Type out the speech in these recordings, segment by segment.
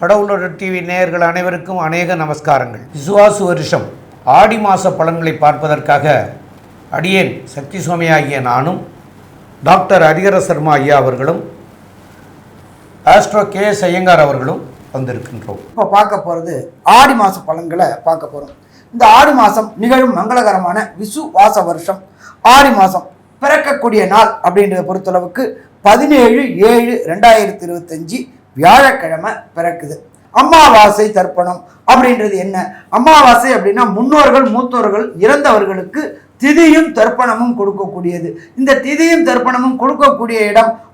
கடவுளோட டிவி நேயர்கள் அனைவருக்கும் அநேக நமஸ்காரங்கள். விசுவாசு வருஷம் ஆடி மாத பலன்களை பார்ப்பதற்காக அடியேன் சக்தி சுவாமி ஆகிய நானும் டாக்டர் ஹரிகர சர்மா ஐயா அவர்களும் ஆஸ்ட்ரோ கே எஸ் ஐயங்கார் அவர்களும் வந்திருக்கின்றோம். இப்போ பார்க்க போகிறது ஆடி மாத பலன்களை பார்க்க போகிறோம் இந்த ஆடி மாதம் நிகழும் மங்களகரமான விசு வாச வருஷம். ஆடி மாதம் பிறக்கக்கூடிய நாள் அப்படின்றத பொறுத்தளவுக்கு பதினேழு ஏழு ரெண்டாயிரத்தி இருபத்தஞ்சி வியாழக்கிழமை பிறக்குது. அமாவாசை தர்ப்பணம் அப்படின்றது என்ன? அமாவாசை அப்படின்னா முன்னோர்கள் மூத்தோர்கள் இறந்தவர்களுக்கு திதியும் தர்ப்பணமும் கொடுக்கக்கூடியது. இந்த திதியும் தர்ப்பணமும் கொடுக்கக்கூடிய இடம்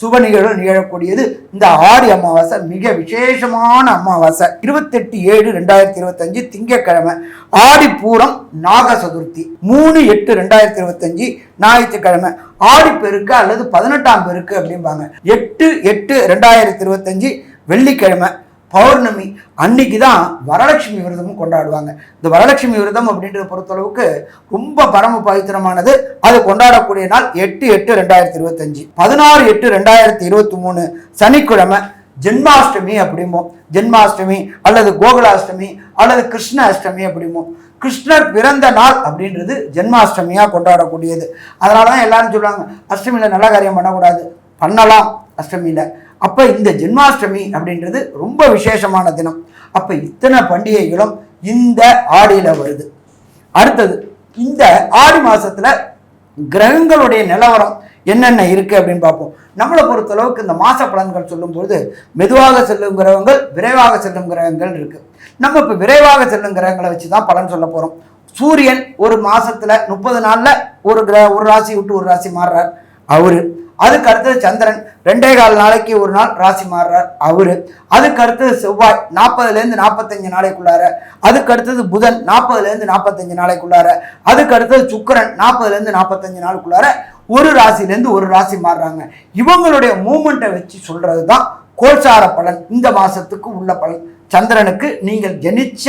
சுப நிகழ்வு நிகழக்கூடியது. இந்த ஆடி அமாவாசை மிக விசேஷமான அமாவாசை. இருபத்தெட்டு ஏழு ரெண்டாயிரத்தி இருபத்தஞ்சு திங்கக்கிழமை ஆடி பூரம் நாக சதுர்த்தி மூணு எட்டு ரெண்டாயிரத்தி இருபத்தஞ்சு ஞாயிற்றுக்கிழமை. ஆடி பெருக்கு அல்லது பதினெட்டாம் பெருக்கு அப்படிம்பாங்க. எட்டு எட்டு ரெண்டாயிரத்தி இருபத்தஞ்சு வெள்ளிக்கிழமை. பௌர்ணமி அன்னைக்கு தான் வரலட்சுமி விரதமும் கொண்டாடுவாங்க. இந்த வரலட்சுமி விரதம் அப்படின்றத பொறுத்தளவுக்கு ரொம்ப பரம பவித்திரமானது. அது கொண்டாடக்கூடிய நாள் எட்டு எட்டு ரெண்டாயிரத்தி இருபத்தஞ்சு. பதினாறு எட்டு ரெண்டாயிரத்தி இருபத்தி மூணு சனிக்கிழமை ஜென்மாஷ்டமி அப்படிம்போம். ஜென்மாஷ்டமி அல்லது கோகுலாஷ்டமி அல்லது கிருஷ்ண அஷ்டமி அப்படிம்போம். கிருஷ்ணர் பிறந்த நாள் அப்படின்றது ஜென்மாஷ்டமியாக கொண்டாடக்கூடியது. அதனால தான் எல்லாரும் சொல்லுவாங்க அஷ்டமியில் நல்ல காரியம் பண்ணக்கூடாது. பண்ணலாம் அஷ்டமியில். அப்போ இந்த ஜென்மாஷ்டமி அப்படின்றது ரொம்ப விசேஷமான தினம். அப்போ இத்தனை பண்டிகைகளும் இந்த ஆடியில் வருது. அடுத்தது இந்த ஆடி மாதத்தில் கிரகங்களுடைய நிலவரம் என்னென்ன இருக்குது அப்படின்னு பார்ப்போம். நம்மளை பொறுத்தளவுக்கு இந்த மாத பலன்கள் சொல்லும்போது மெதுவாக செல்லும் கிரகங்கள் விரைவாக செல்லும் கிரகங்கள் இருக்குது நம்ம இப்போ விரைவாக செல்லும் கிரகங்களை வச்சு தான் பலன் சொல்ல போகிறோம் சூரியன் ஒரு மாதத்தில் முப்பது நாளில் ஒரு கிரக ஒரு ராசி விட்டு ஒரு ராசி மாறுறார். அவர் அதுக்கு அடுத்தது சந்திரன். ரெண்டே கால் நாளைக்கு ஒரு நாள் ராசி மாறுறார் அவரு. அதுக்கு அடுத்தது செவ்வாய் நாற்பதுலேருந்து நாற்பத்தஞ்சு நாளைக்குள்ளார. அதுக்கு அடுத்தது புதன் நாற்பதுலேருந்து நாற்பத்தஞ்சு நாளைக்குள்ளார. அதுக்கு அடுத்தது சுக்கரன் நாற்பதுலேருந்து நாற்பத்தஞ்சு நாளுக்குள்ளார. ஒரு ராசிலேருந்து ஒரு ராசி மாறுறாங்க. இவங்களுடைய மூமெண்ட்டை வச்சு சொல்கிறது தான் கோல்சார பலன். இந்த மாதத்துக்கு உள்ள பலன். சந்திரனுக்கு நீங்கள் ஜெனிச்ச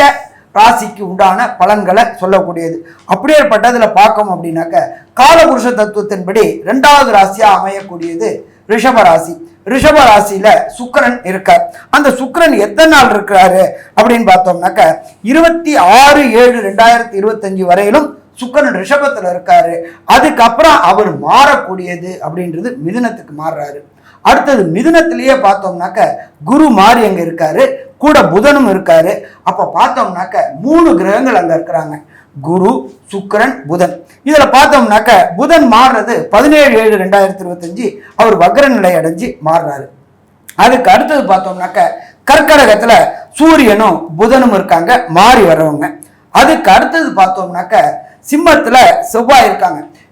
ராசிக்கு உண்டான பலன்களை சொல்லக்கூடியது. அப்படியேப்பட்டதில் பார்க்கணும் அப்படின்னாக்க காலபுருஷ தத்துவத்தின்படி ரெண்டாவது ராசியாக அமையக்கூடியது ரிஷப ராசி. ரிஷப ராசியில சுக்கரன் இருக்கார். அந்த சுக்கிரன் எத்தனை நாள் இருக்கிறாரு அப்படின்னு பார்த்தோம்னாக்க இருபத்தி ஆறு ஏழு ரெண்டாயிரத்தி இருபத்தஞ்சு வரையிலும் சுக்கரன் ரிஷபத்தில் இருக்காரு. அதுக்கப்புறம் அவர் மாறக்கூடியது அப்படின்றது மிதுனத்துக்கு மாறுறாரு. அடுத்தது மிதுனத்திலேயே பார்த்தோம்னாக்க குரு மாறி அங்கே இருக்காரு. கூட புதனும் இருக்காரு. அப்போ பார்த்தோம்னாக்க மூணு கிரகங்கள் அங்கே இருக்கிறாங்க. குரு சுக்கிரன் புதன். இதில் பார்த்தோம்னாக்க புதன் மாறுறது பதினேழு ஏழு ரெண்டாயிரத்தி இருபத்தஞ்சு அவர் வக்ர நிலை அடைஞ்சு மாறுறாரு. அதுக்கு அடுத்தது பார்த்தோம்னாக்க கர்க்கடகத்தில் சூரியனும் புதனும் இருக்காங்க மாறி வர்றவங்க. அதுக்கு அடுத்தது பார்த்தோம்னாக்க சிம்மத்தில் செவ்வாய் இருக்காங்க.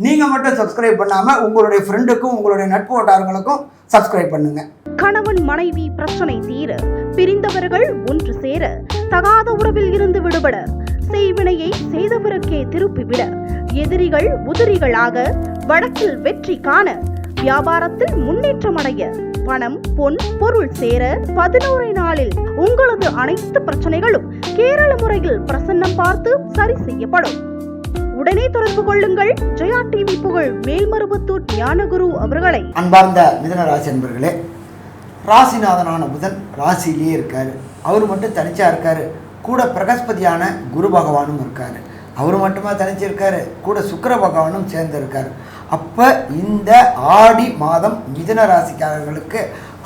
நீங்கள் மட்டும் சப்ஸ்கிரைப் பண்ணாமல் உங்களுடைய ஃப்ரெண்டுக்கும் உங்களுடைய நட்பு வட்டாரங்களுக்கும் சப்ஸ்கிரைப் பண்ணுங்கள் கணவன் மனைவி பிரச்சனை தீர பிரிந்தவர்கள் ஒன்று சேர தகாத உறவில் இருந்து விடுபட செய்வினையை செய்தவருக்கே திருப்பிவிட எதிரிகள் உதிரிகளாக வழக்கில் வெற்றி காண வியாபாரத்தில் முன்னேற்றம் அடைய பணம் பொன் பொருள் சேர பதினோரு நாளில் உங்களது அனைத்து பிரச்சனைகளும் கேரள முறையில் பிரசன்னம் பார்த்து சரி செய்யப்படும். உடனே தொடர்பு கொள்ளுங்கள். ஜெயா டிவி புகழ் மேல்மருவத்தூர் ஞானகுரு அவர்களை. அன்பார்ந்த மிதன ராசி அன்பர்களே ராசிநாதனான புதன் ராசியிலேயே இருக்காரு. அவர் மட்டும் தனிச்சா இருக்காரு. கூட பிரகஸ்பதியான குரு பகவானும் இருக்காரு. அவர் மட்டுமா தனிச்சிருக்காரு கூட சுக்கர பகவானும் சேர்ந்திருக்காரு அப்போ இந்த ஆடி மாதம் மிதன ராசிக்காரர்களுக்கு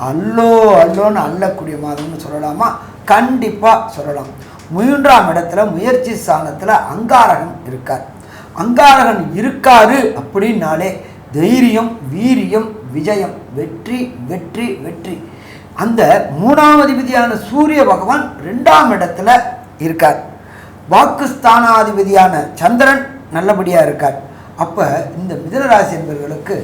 அல்லோ அல்லோன்னு அள்ளக்கூடிய மாதம்னு சொல்லலாமா? கண்டிப்பாக சொல்லலாம். மூன்றாம் இடத்துல முயற்சி ஸ்தானத்தில் அங்காரகம் இருக்கார். அங்காரகன் இருக்காரு அப்படின்னாலே தைரியம் வீரியம் விஜயம். வெற்றி வெற்றி வெற்றி. அந்த மூணாவதிபதியான சூரிய பகவான் ரெண்டாம் இடத்துல இருக்கார். வாக்குஸ்தானாதிபதியான சந்திரன் நல்லபடியாக இருக்கார். அப்போ இந்த மிதனராசி என்பவர்களுக்கு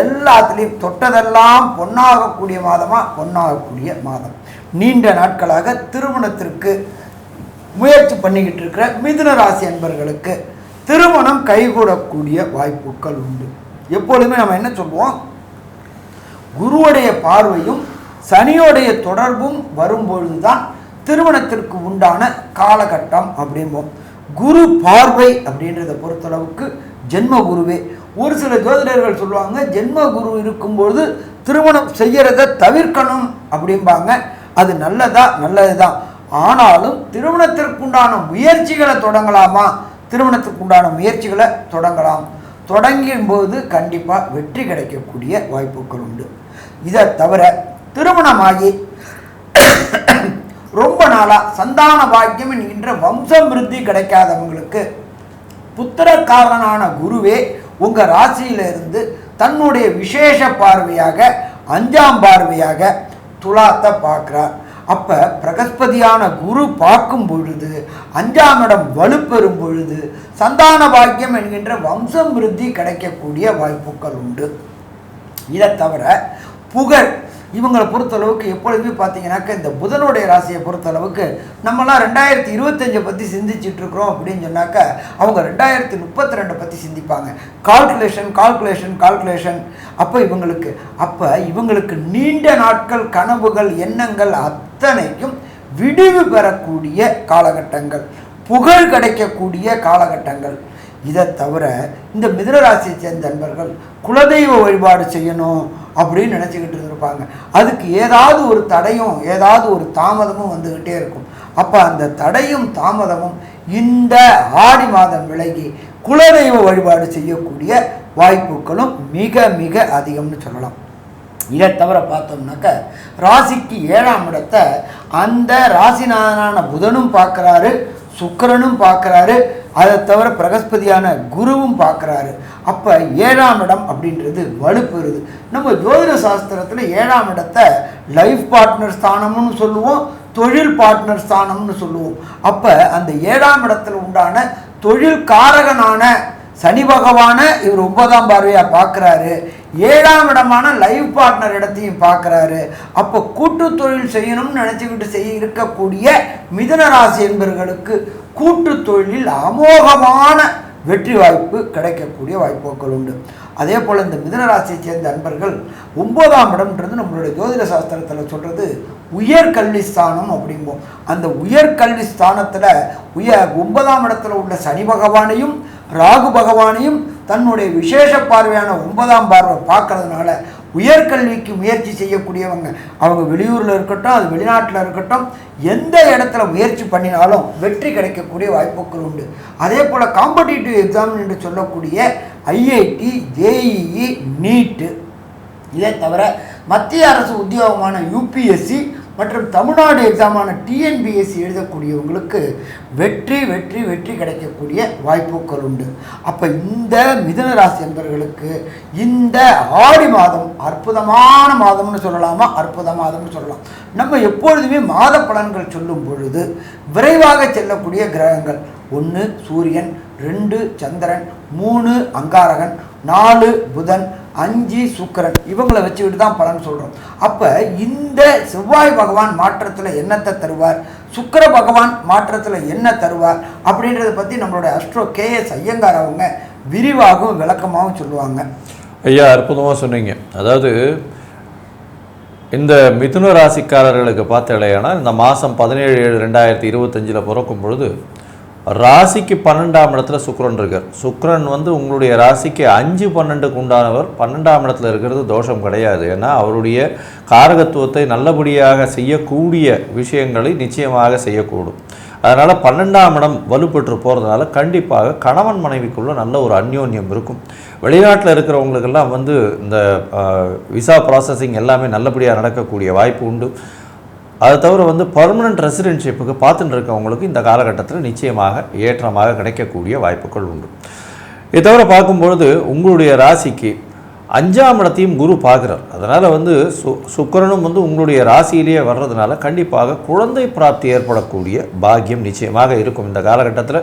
எல்லாத்துலேயும் தொட்டதெல்லாம் பொன்னாகக்கூடிய மாதமாக பொன்னாகக்கூடிய மாதம். நீண்ட நாட்களாக திருமணத்திற்கு முயற்சி பண்ணிக்கிட்டு இருக்கிற மிதுன ராசி அன்பர்களுக்கு திருமணம் கைகூடக்கூடிய வாய்ப்புகள் உண்டு. எப்பொழுதுமே நம்ம என்ன சொல்லுவோம் குருவுடைய பார்வையும் சனியோடைய தொடர்பும் வரும்பொழுது தான் திருமணத்திற்கு உண்டான காலகட்டம் அப்படிம்போம். குரு பார்வை அப்படின்றத பொறுத்தளவுக்கு ஜென்ம குருவே ஒரு சில ஜோதிடர்கள் சொல்லுவாங்க ஜென்ம குரு இருக்கும்பொழுது திருமணம் செய்கிறத தவிர்க்கணும் அப்படிம்பாங்க. அது நல்லதா நல்லதுதான். ஆனாலும் திருமணத்திற்குண்டான முயற்சிகளை தொடங்கலாமா? திருமணத்துக்கு உண்டான முயற்சிகளை தொடங்கலாம். தொடங்கும் போது கண்டிப்பாக வெற்றி கிடைக்கக்கூடிய வாய்ப்புகள் உண்டு. இதை தவிர திருமணமாகி ரொம்ப நாளாக சந்தான பாக்கியம் என்கின்ற வம்சம் விருத்தி கிடைக்காதவங்களுக்கு புத்திரக்காரனான குருவே உங்கள் ராசியிலிருந்து தன்னுடைய விசேஷ பார்வையாக அஞ்சாம் பார்வையாக துலாத்தை பார்க்குறார். அப்போ பிரகஸ்பதியான குரு பார்க்கும் பொழுது அஞ்சாம் இடம் வலுப்பெறும் பொழுது சந்தான பாக்கியம் என்கின்ற வம்சம் விருத்தி கிடைக்கக்கூடிய வாய்ப்புகள் உண்டு. இதை தவிர புகழ் இவங்களை பொறுத்தளவுக்கு எப்பொழுதுமே பார்த்தீங்கன்னாக்க இந்த புதனுடைய ராசியை பொறுத்தளவுக்கு நம்மலாம் ரெண்டாயிரத்தி இருபத்தஞ்சை பற்றி சிந்திச்சிட்ருக்குறோம் அப்படின்னு சொன்னாக்க அவங்க ரெண்டாயிரத்தி முப்பத்தி ரெண்டை பற்றி சிந்திப்பாங்க. கால்குலேஷன் கால்குலேஷன் கால்குலேஷன் அப்போ இவங்களுக்கு அப்போ இவங்களுக்கு நீண்ட நாட்கள் கனவுகள் எண்ணங்கள் அத்தனைக்கும் விடிவு பெறக்கூடிய காலகட்டங்கள். புகழ் கிடைக்கக்கூடிய காலகட்டங்கள். இதை தவிர இந்த மிதனராசியை சேர்ந்த நண்பர்கள் குலதெய்வ வழிபாடு செய்யணும். அப்படின்னு நினச்சிக்கிட்டு இருந்திருப்பாங்க. அதுக்கு ஏதாவது ஒரு தடையும் ஏதாவது ஒரு தாமதமும் வந்துக்கிட்டே இருக்கும். அப்போ அந்த தடையும் தாமதமும் இந்த ஆடி மாதம் விலகி குலதெய்வ வழிபாடு செய்யக்கூடிய வாய்ப்புகளும் மிக மிக அதிகம்னு சொல்லலாம். இதை தவிர பார்த்தோம்னாக்க ராசிக்கு ஏழாம் இடத்தை அந்த ராசிநாதனான புதனும் பார்க்குறாரு. சுக்கரனும் பார்க்குறாரு. அதை தவிர பிரகஸ்பதியான குருவும் பார்க்குறாரு. அப்போ ஏழாம் இடம் அப்படின்றது வலுப்பெறுது நம்ம ஜோதிட சாஸ்திரத்தில் ஏழாம் இடத்தை லைஃப் பார்ட்னர் ஸ்தானம்னு சொல்லுவோம் தொழில் பார்ட்னர் ஸ்தானம்னு சொல்லுவோம். அப்போ அந்த ஏழாம் இடத்துல உண்டான தொழில் காரகனான சனி பகவானை இவர் ஒன்பதாம் பார்வையாக பார்க்குறாரு. ஏழாம் இடமான லைவ் பார்ட்னர் இடத்தையும் பார்க்குறாரு. அப்போ கூட்டு தொழில் செய்யணும்னு நினச்சிக்கிட்டு செய்ய இருக்கக்கூடிய மிதுன ராசி என்பவர்களுக்கு கூட்டு தொழிலில் அமோகமான வெற்றி வாய்ப்பு கிடைக்கக்கூடிய வாய்ப்புகள் உண்டு. அதே போல் இந்த மிதனராசியை சேர்ந்த அன்பர்கள் ஒன்பதாம் இடம்ன்றது நம்மளுடைய ஜோதிட சாஸ்திரத்தில் சொல்கிறது உயர்கல்வி ஸ்தானம் அப்படிம்போம். அந்த உயர்கல்வி ஸ்தானத்தில் உயர் ஒன்பதாம் இடத்துல உள்ள சனி பகவானையும் ராகு பகவானையும் தன்னுடைய விசேஷ பார்வையான ஒன்பதாம் பார்வை பார்க்கறதுனால உயர்கல்விக்கு முயற்சி செய்யக்கூடியவங்க அவங்க வெளியூரில் இருக்கட்டும் அது வெளிநாட்டில் இருக்கட்டும் எந்த இடத்துல முயற்சி பண்ணினாலும் வெற்றி கிடைக்கக்கூடிய வாய்ப்புகள் உண்டு. அதே போல் காம்படிட்டிவ் எக்ஸாம் என்று சொல்லக்கூடிய ஐஐடி ஜேஇஇ நீட்டு இதை தவிர மத்திய அரசு உத்தியோகமான யூபிஎஸ்சி மற்றும் தமிழ்நாடு எக்ஸாமான டிஎன்பிஎஸ்சி எழுதக்கூடியவங்களுக்கு வெற்றி வெற்றி வெற்றி கிடைக்கக்கூடிய வாய்ப்புகள் உண்டு. அப்போ இந்த மிதன ராசி என்பவர்களுக்கு இந்த ஆடி மாதம் அற்புதமான மாதம்னு சொல்லலாமா? அற்புத மாதம்னு சொல்லலாம். நம்ம எப்பொழுதுமே மாத பலன்கள் சொல்லும் பொழுது விரைவாக செல்லக்கூடிய கிரகங்கள் ஒன்று சூரியன் ரெண்டு சந்திரன் மூணு அங்காரகன் நாலு புதன் அஞ்சு சுக்கரன். இவங்களை வச்சுக்கிட்டு தான் பலன் சொல்கிறோம் அப்போ இந்த செவ்வாய் பகவான் மாற்றத்தில் என்னத்தை தருவார்? சுக்கர பகவான் மாற்றத்தில் என்ன தருவார்? அப்படின்றத பற்றி நம்மளுடைய அஸ்ட்ரோ கேஎஸ் ஐயங்கார் அவங்க விரிவாகவும் விளக்கமாகவும் சொல்லுவாங்க. ஐயா அற்புதமாக சொன்னீங்க. அதாவது இந்த மிதுன ராசிக்காரர்களுக்கு பார்த்தலையானா இந்த மாதம் பதினேழு ஏழு ரெண்டாயிரத்தி இருபத்தஞ்சில் பிறக்கும் பொழுது ராசிக்கு பன்னெண்டாம் இடத்துல சுக்கிரன் இருக்கார். சுக்கிரன் வந்து உங்களுடைய ராசிக்கு அஞ்சு பன்னெண்டுக்கு உண்டானவர். பன்னெண்டாம் இடத்துல இருக்கிறது தோஷம் கிடையாது. ஏன்னா அவருடைய காரகத்துவத்தை நல்லபடியாக செய்யக்கூடிய விஷயங்களை நிச்சயமாக செய்யக்கூடும். அதனால் பன்னெண்டாம் இடம் வலுப்பெற்று போகிறதுனால கண்டிப்பாக கணவன் மனைவிக்குள்ளே நல்ல ஒரு அந்யோன்யம் இருக்கும். வெளிநாட்டில் இருக்கிறவங்களுக்கெல்லாம் வந்து இந்த விசா ப்ராசஸிங் எல்லாமே நல்லபடியாக நடக்கக்கூடிய வாய்ப்பு உண்டு. அது தவிர வந்து பர்மனன்ட் ரெசிடென்ஷிப்புக்கு பார்த்துட்டு இருக்கவங்களுக்கு இந்த காலகட்டத்தில் நிச்சயமாக ஏற்றமாக கிடைக்கக்கூடிய வாய்ப்புகள் உண்டு. இதை தவிர பார்க்கும்பொழுது உங்களுடைய ராசிக்கு அஞ்சாம் இடத்தையும் குரு பார்க்குறார். அதனால் வந்து சு சுக்கரனும் வந்து உங்களுடைய ராசியிலேயே வர்றதுனால கண்டிப்பாக குழந்தை பிராப்தி ஏற்படக்கூடிய பாக்கியம் நிச்சயமாக இருக்கும். இந்த காலகட்டத்தில்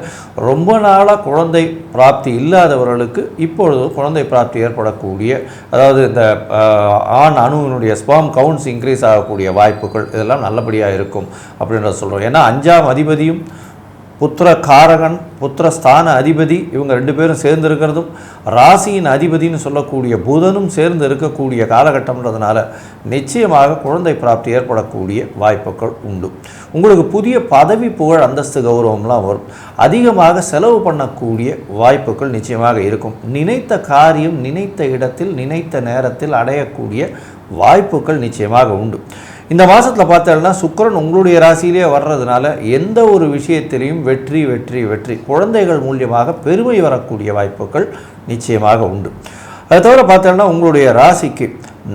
ரொம்ப நாளாக குழந்தை பிராப்தி இல்லாதவர்களுக்கு இப்பொழுது குழந்தை பிராப்தி ஏற்படக்கூடிய அதாவது இந்த ஆண் அணுவினுடைய ஸ்பாம் கவுண்ட்ஸ் இன்க்ரீஸ் ஆகக்கூடிய வாய்ப்புகள் இதெல்லாம் நல்லபடியாக இருக்கும் அப்படின்றத சொல்கிறோம் ஏன்னா அஞ்சாம் அதிபதியும் புத்திர காரகன் புத்திர ஸ்தான அதிபதி இவங்க ரெண்டு பேரும் சேர்ந்து இருக்கிறதும் ராசியின் அதிபதின்னு சொல்லக்கூடிய புதனும் சேர்ந்து இருக்கக்கூடிய காலகட்டம்ன்றதுனால நிச்சயமாக குழந்தை பிராப்தி ஏற்படக்கூடிய வாய்ப்புகள் உண்டு. உங்களுக்கு புதிய பதவி புகழ் அந்தஸ்து கௌரவம்லாம் வரும். அதிகமாக செலவு பண்ணக்கூடிய வாய்ப்புகள் நிச்சயமாக இருக்கும். நினைத்த காரியம் நினைத்த இடத்தில் நினைத்த நேரத்தில் அடையக்கூடிய வாய்ப்புகள் நிச்சயமாக உண்டு. இந்த மாதத்தில் பார்த்தோம்னா சுக்கிரன் உங்களுடைய ராசியிலே வர்றதுனால எந்த ஒரு விஷயத்திலையும் வெற்றி வெற்றி வெற்றி குழந்தைகள் மூலியமாக பெருமை வரக்கூடிய வாய்ப்புகள் நிச்சயமாக உண்டு. அது தவிர பார்த்தோம்னா உங்களுடைய ராசிக்கு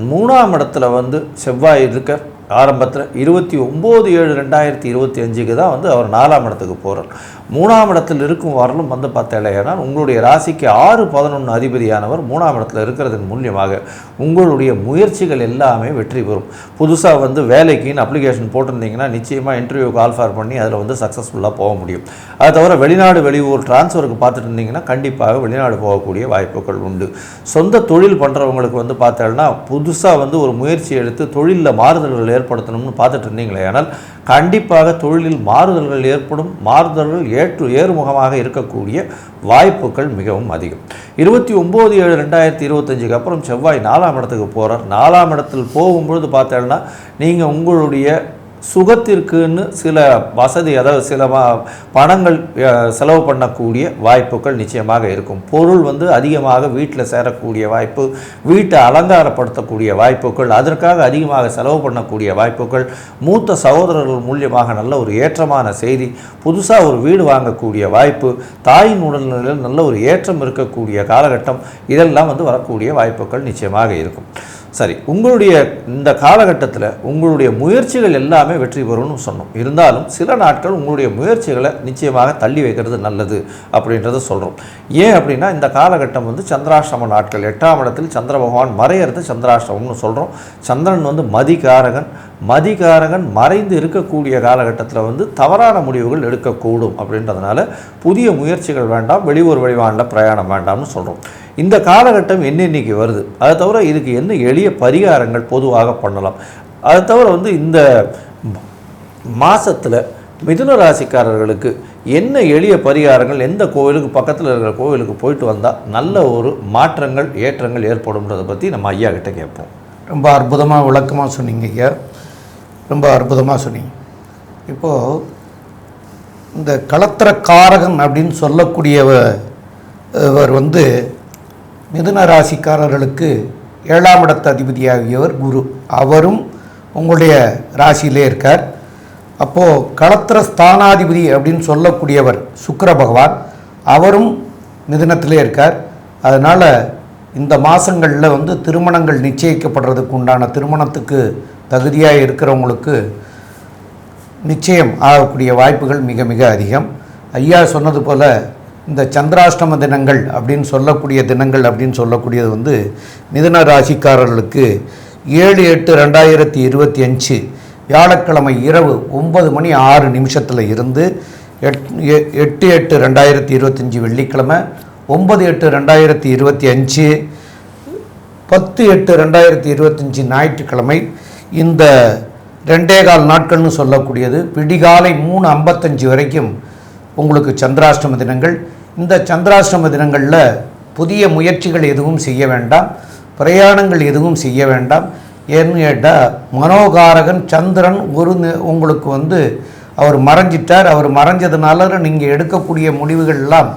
மூணாம் இடத்துல வந்து செவ்வாய் இருக்க ஆரம்பத்தில் இருபத்தி ஒம்பது ஏழு ரெண்டாயிரத்தி இருபத்தி அஞ்சுக்கு தான் வந்து அவர் நாலாம் இடத்துக்கு போகிறார் மூணாம் இடத்தில் இருக்கும் வரலும் வந்து பார்த்தேன்னா உங்களுடைய ராசிக்கு ஆறு பதினொன்று அதிபதியானவர் மூணாம் இடத்துல இருக்கிறதன் மூலியமாக உங்களுடைய முயற்சிகள் எல்லாமே வெற்றி பெறும். புதுசாக வந்து வேலைக்குன்னு அப்ளிகேஷன் போட்டிருந்தீங்கன்னா நிச்சயமாக இன்டர்வியூ கால்ஃபார் பண்ணி அதில் வந்து சக்ஸஸ்ஃபுல்லாக போக முடியும். அதை தவிர வெளிநாடு வெளியூர் டிரான்ஸ்ஃபருக்கு பார்த்துட்டு இருந்தீங்கன்னா கண்டிப்பாக வெளிநாடு போகக்கூடிய வாய்ப்புகள் உண்டு. சொந்த தொழில் பண்ணுறவங்களுக்கு வந்து பார்த்தேன்னா புதுசாக வந்து ஒரு முயற்சி எடுத்து தொழிலில் மாறுதல்கள் ஏற்படுத்தணும்னு பார்த்துட்டு இருந்தீங்களே ஆனால் கண்டிப்பாக தொழிலில் மாறுதல்கள் ஏற்படும் மாறுதல்கள் ஏற்று ஏறுமுகமாக இருக்கக்கூடிய வாய்ப்புகள் மிகவும் அதிகம். இருபத்தி ஒம்பது ஏழு ரெண்டாயிரத்தி இருபத்தஞ்சுக்கு அப்புறம் செவ்வாய் நாலாம் இடத்துக்கு போகிறார் நாலாம் இடத்தில் போகும்பொழுது பார்த்தேன்னா நீங்கள் உங்களுடைய சுகத்திற்குன்னு சில வசதி அதாவது சில பணங்கள் செலவு பண்ணக்கூடிய வாய்ப்புகள் நிச்சயமாக இருக்கும். பொருள் வந்து அதிகமாக வீட்டில் சேரக்கூடிய வாய்ப்பு வீட்டை அலங்காரப்படுத்தக்கூடிய வாய்ப்புகள் அதற்காக அதிகமாக செலவு பண்ணக்கூடிய வாய்ப்புகள் மூத்த சகோதரர்கள் மூலியமாக நல்ல ஒரு ஏற்றமான செய்தி புதுசாக ஒரு வீடு வாங்கக்கூடிய வாய்ப்பு தாயின் உடல்நிலையில் நல்ல ஒரு ஏற்றம் இருக்கக்கூடிய காலகட்டம் இதெல்லாம் வந்து வரக்கூடிய வாய்ப்புகள் நிச்சயமாக இருக்கும். சரி உங்களுடைய இந்த காலகட்டத்தில் உங்களுடைய முயற்சிகள் எல்லாமே வெற்றி பெறும்னு சொன்னோம். இருந்தாலும் சில நாட்கள் உங்களுடைய முயற்சிகளை நிச்சயமாக தள்ளி வைக்கிறது நல்லது அப்படின்றத சொல்கிறோம் ஏன் அப்படின்னா இந்த காலகட்டம் வந்து சந்திராஷ்டம நாட்கள் எட்டாம் இடத்தில் சந்திர பகவான் மறையிறது சந்திராஷ்டமம்னு சொல்கிறோம் சந்திரன் வந்து மதிகாரகன். மதிகாரகன் மறைந்து இருக்கக்கூடிய காலகட்டத்தில் வந்து தவறான முடிவுகள் எடுக்கக்கூடும் அப்படின்றதுனால புதிய முயற்சிகள் வேண்டாம் வெளியூர் வெளிவானில் பிரயாணம் வேண்டாம்னு சொல்கிறோம் இந்த காலகட்டம் என்னென்னைக்கு வருது? அதை தவிர இதுக்கு என்ன எளிய பரிகாரங்கள் பொதுவாக பண்ணலாம். அதை தவிர வந்து இந்த மாதத்தில் மிதுன ராசிக்காரர்களுக்கு என்ன எளிய பரிகாரங்கள் எந்த கோவிலுக்கு பக்கத்தில் இருக்கிற கோவிலுக்கு போயிட்டு வந்தால் நல்ல ஒரு மாற்றங்கள் ஏற்றங்கள் ஏற்படும்ன்றதை பற்றி நம்ம ஐயா கிட்ட கேட்போம். ரொம்ப அற்புதமாக விளக்கமாக சொன்னீங்க ஐயா. ரொம்ப அற்புதமாக சொன்னீங்க. இப்போது இந்த களத்திரக்காரகன் அப்படின்னு சொல்லக்கூடியவர் வந்து மிதுன ராசிக்காரர்களுக்கு ஏழாம் இடத்து அதிபதியாகியவர் குரு. அவரும் உங்களுடைய ராசியிலே இருக்கார். அப்போது களத்திர ஸ்தானாதிபதி அப்படின்னு சொல்லக்கூடியவர் சுக்கர பகவான் அவரும் மிதுனத்திலே இருக்கார். அதனால் இந்த மாதங்களில் வந்து திருமணங்கள் நிச்சயிக்கப்படுறதுக்கு உண்டான திருமணத்துக்கு தகுதியாக இருக்கிறவங்களுக்கு நிச்சயம் ஆகக்கூடிய வாய்ப்புகள் மிக மிக அதிகம். ஐயா சொன்னது போல் இந்த சந்திராஷ்டம தினங்கள் அப்படின்னு சொல்லக்கூடிய தினங்கள் அப்படின்னு சொல்லக்கூடியது வந்து மிதுன ராசிக்காரர்களுக்கு ஏழு எட்டு ரெண்டாயிரத்தி இருபத்தி அஞ்சு வியாழக்கிழமை இரவு ஒன்பது மணி ஆறு நிமிஷத்தில் இருந்து எட் எ- எட்டு எட்டு ரெண்டாயிரத்தி இருபத்தஞ்சி வெள்ளிக்கிழமை ஒன்பது எட்டு ரெண்டாயிரத்தி இருபத்தி அஞ்சு பத்து எட்டு ரெண்டாயிரத்தி இருபத்தஞ்சி ஞாயிற்றுக்கிழமை இந்த ரெண்டே கால் நாட்கள்னு சொல்லக்கூடியது. விடிகாலை மூணு ஐம்பத்தஞ்சு வரைக்கும் உங்களுக்கு சந்திராஷ்டம தினங்கள். இந்த சந்திராஷ்டம தினங்களில் புதிய முயற்சிகள் எதுவும் செய்ய வேண்டாம். பிரயாணங்கள் எதுவும் செய்ய வேண்டாம். ஏன்னு கேட்டால் மனோகாரகன் சந்திரன் ஒரு உங்களுக்கு வந்து அவர் மறைஞ்சிட்டார். அவர் மறைஞ்சதுனால நீங்கள் எடுக்கக்கூடிய முடிவுகள் எல்லாம்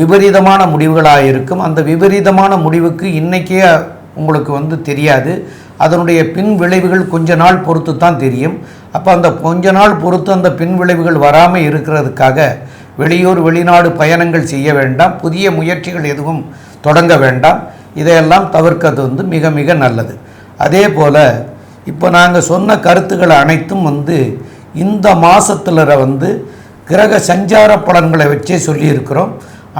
விபரீதமான முடிவுகளாக இருக்கும். அந்த விபரீதமான முடிவுக்கு இன்றைக்கே உங்களுக்கு வந்து தெரியாது. அதனுடைய பின் விளைவுகள் கொஞ்ச நாள் பொறுத்து தான் தெரியும். அப்போ அந்த கொஞ்ச நாள் பொறுத்து அந்த பின் விளைவுகள் வராமல் இருக்கிறதுக்காக வெளியூர் வெளிநாடு பயணங்கள் செய்ய வேண்டாம். புதிய முயற்சிகள் எதுவும் தொடங்க வேண்டாம். இதையெல்லாம் தவிர்க்கிறது வந்து மிக மிக நல்லது. அதே போல் இப்போ நாங்கள் சொன்ன கருத்துக்கள் அனைத்தும் வந்து இந்த மாதத்தில் வந்து கிரக சஞ்சார பலன்களை வச்சே சொல்லியிருக்கிறோம்.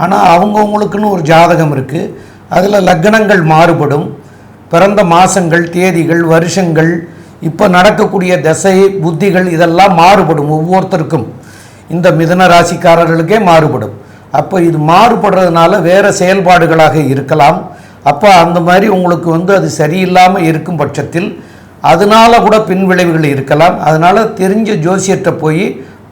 ஆனால் அவங்கவுங்களுக்குன்னு ஒரு ஜாதகம் இருக்குது அதில் லக்னங்கள் மாறுபடும். பிறந்த மாதங்கள் தேதிகள் வருஷங்கள் இப்போ நடக்கக்கூடிய தசை புத்திகள் இதெல்லாம் மாறுபடும் ஒவ்வொருத்தருக்கும். இந்த மிதன ராசிக்காரர்களுக்கே மாறுபடும். அப்போ இது மாறுபடுறதுனால வேறு செயல்பாடுகளாக இருக்கலாம். அப்போ அந்த மாதிரி உங்களுக்கு வந்து அது சரியில்லாமல் இருக்கும் பட்சத்தில் அதனால கூட பின்விளைவுகள் இருக்கலாம். அதனால் தெரிஞ்ச ஜோசியத்தை போய்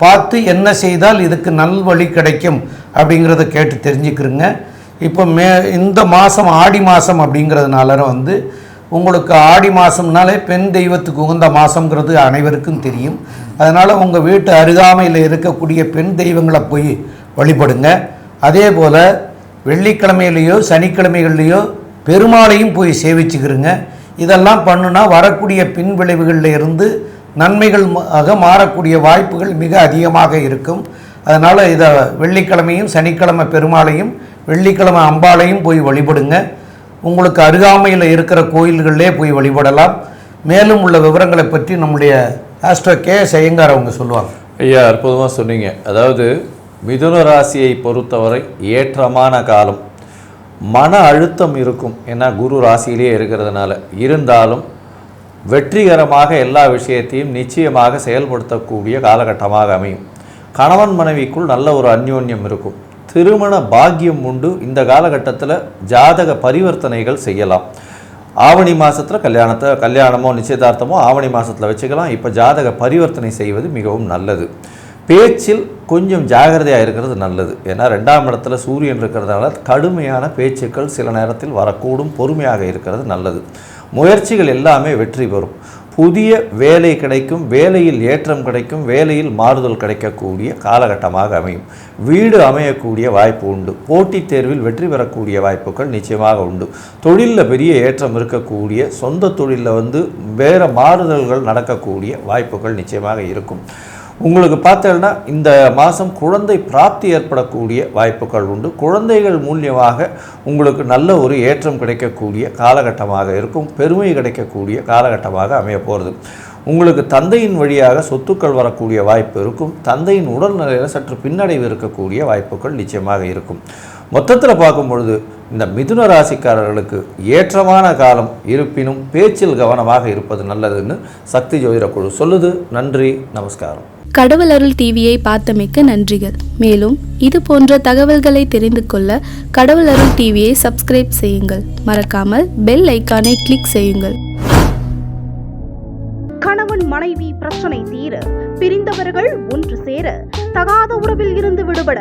பார்த்து என்ன செய்தால் இதுக்கு நல் வழி கிடைக்கும் அப்படிங்கிறத கேட்டு தெரிஞ்சுக்கிறோங்க. இப்போ மே இந்த மாதம் ஆடி மாதம் அப்படிங்கிறதுனால வந்து உங்களுக்கு ஆடி மாதம்னாலே பெண் தெய்வத்துக்கு உகந்த மாதங்கிறது அனைவருக்கும் தெரியும். அதனால் உங்கள் வீட்டு அருகாமையில் இருக்கக்கூடிய பெண் தெய்வங்களை போய் வழிபடுங்க. அதே போல் வெள்ளிக்கிழமையிலையோ சனிக்கிழமைகள்லையோ பெருமாளையும் போய் சேவிச்சுக்கிறோங்க இதெல்லாம் பண்ணுனா வரக்கூடிய பின் விளைவுகளில் இருந்து நன்மைகள் ஆக மாறக்கூடிய வாய்ப்புகள் மிக அதிகமாக இருக்கும். அதனால் இதை வெள்ளிக்கிழமையும் சனிக்கிழமை பெருமாளையும் வெள்ளிக்கிழமை அம்பாளையும் போய் வழிபடுங்க. உங்களுக்கு அருகாமையில் இருக்கிற கோயில்களிலே போய் வழிபடலாம். மேலும் உள்ள விவரங்களை பற்றி நம்முடைய ஆஸ்ட்ரோ கே செய்யங்கார் அவங்க சொல்லுவாங்க. ஐயா அற்புதமாக சொன்னீங்க. அதாவது மிதுன ராசியை பொறுத்தவரை ஏற்றமான காலம். மன அழுத்தம் இருக்கும். ஏன்னா குரு ராசியிலே இருக்கிறதுனால. இருந்தாலும் வெற்றிகரமாக எல்லா விஷயத்தையும் நிச்சயமாக செயல்படுத்தக்கூடிய காலகட்டமாக அமையும். கணவன் மனைவிக்குள் நல்ல ஒரு அந்யோன்யம் இருக்கும். திருமண பாக்கியம் உண்டு. இந்த காலகட்டத்தில் ஜாதக பரிவர்த்தனைகள் செய்யலாம். ஆவணி மாதத்தில் கல்யாணத்தை கல்யாணமோ நிச்சயதார்த்தமோ ஆவணி மாதத்தில் வச்சுக்கலாம். இப்போ ஜாதக பரிவர்த்தனை செய்வது மிகவும் நல்லது. பேச்சில் கொஞ்சம் ஜாகிரதையாக இருக்கிறது நல்லது. ஏன்னா ரெண்டாம் இடத்துல சூரியன் இருக்கிறதுனால கடுமையான பேச்சுக்கள் சில நேரத்தில் வரக்கூடும் பொறுமையாக இருக்கிறது நல்லது. முயற்சிகள் எல்லாமே வெற்றி பெறும். புதிய வேலை கிடைக்கும் வேலையில் ஏற்றம் கிடைக்கும் வேலையில் மாறுதல் கிடைக்கக்கூடிய காலகட்டமாக அமையும். வீடு அமையக்கூடிய வாய்ப்பு உண்டு. போட்டித் தேர்வில் வெற்றி பெறக்கூடிய வாய்ப்புகள் நிச்சயமாக உண்டு. தொழிலில் பெரிய ஏற்றம் இருக்கக்கூடிய சொந்த தொழிலில் வந்து வேறு மாறுதல்கள் நடக்கக்கூடிய வாய்ப்புகள் நிச்சயமாக இருக்கும். உங்களுக்கு பார்த்தீங்கன்னா இந்த மாதம் குழந்தை பிராப்தி ஏற்படக்கூடிய வாய்ப்புகள் உண்டு. குழந்தைகள் மூலியமாக உங்களுக்கு நல்ல ஒரு ஏற்றம் கிடைக்கக்கூடிய காலகட்டமாக இருக்கும். பெருமை கிடைக்கக்கூடிய காலகட்டமாக அமைய போகிறது உங்களுக்கு தந்தையின் வழியாக சொத்துக்கள் வரக்கூடிய வாய்ப்பு இருக்கும். தந்தையின் உடல்நிலையில் சற்று பின்னடைவு இருக்கக்கூடிய வாய்ப்புகள் நிச்சயமாக இருக்கும். மொத்தத்தில் பார்க்கும் பொழுது இந்த மிதுன ராசிக்காரர்களுக்கு ஏற்றமான காலம் இருப்பினும் பேச்சில் கவனமாக இருப்பது நல்லதுன்னு சக்தி ஜோதிட குழு சொல்லுது. நன்றி நமஸ்காரம். கடவுள் அருள் டிவியை பார்த்தமைக்கு நன்றிகள். மேலும் இது போன்ற தகவல்களை தெரிந்து கொள்ள கடவுள் அருள் டிவியை சப்ஸ்கிரைப் செய்யுங்கள். மறக்காமல் பெல் ஐக்கானை கிளிக் செய்யுங்கள். கணவன் மனைவி பிரச்சனை தீர பிரிந்தவர்கள் ஒன்று சேர தகாத உறவில் இருந்து விடுபட